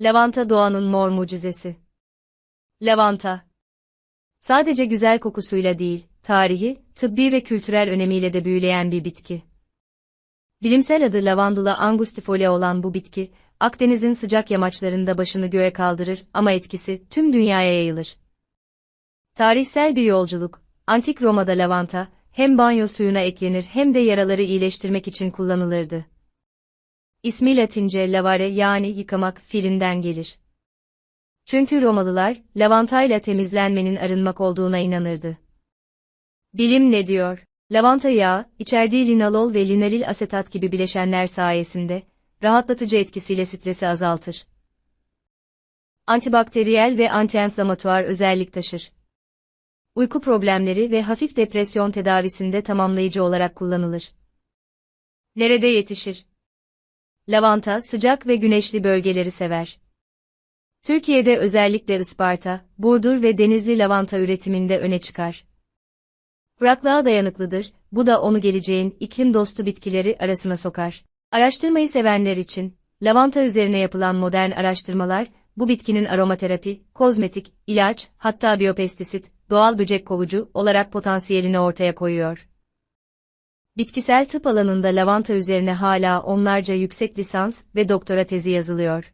Lavanta doğanın mor mucizesi. Lavanta. Sadece güzel kokusuyla değil, tarihi, tıbbi ve kültürel önemiyle de büyüleyen bir bitki. Bilimsel adı Lavandula angustifolia olan bu bitki, Akdeniz'in sıcak yamaçlarında başını göğe kaldırır ama etkisi tüm dünyaya yayılır. Tarihsel bir yolculuk, Antik Roma'da lavanta, hem banyo suyuna eklenir hem de yaraları iyileştirmek için kullanılırdı. İsmi Latince lavare yani yıkamak fiilinden gelir. Çünkü Romalılar, lavantayla temizlenmenin arınmak olduğuna inanırdı. Bilim ne diyor? Lavanta yağı, içerdiği linalol ve linalil asetat gibi bileşenler sayesinde, rahatlatıcı etkisiyle stresi azaltır. Antibakteriyel ve antienflamatuar özellik taşır. Uyku problemleri ve hafif depresyon tedavisinde tamamlayıcı olarak kullanılır. Nerede yetişir? Lavanta sıcak ve güneşli bölgeleri sever. Türkiye'de özellikle Isparta, Burdur ve Denizli lavanta üretiminde öne çıkar. Kuraklığa dayanıklıdır, bu da onu geleceğin iklim dostu bitkileri arasına sokar. Araştırmayı sevenler için, lavanta üzerine yapılan modern araştırmalar, bu bitkinin aromaterapi, kozmetik, ilaç, hatta biyopestisit, doğal böcek kovucu olarak potansiyelini ortaya koyuyor. Bitkisel tıp alanında lavanta üzerine hala onlarca yüksek lisans ve doktora tezi yazılıyor.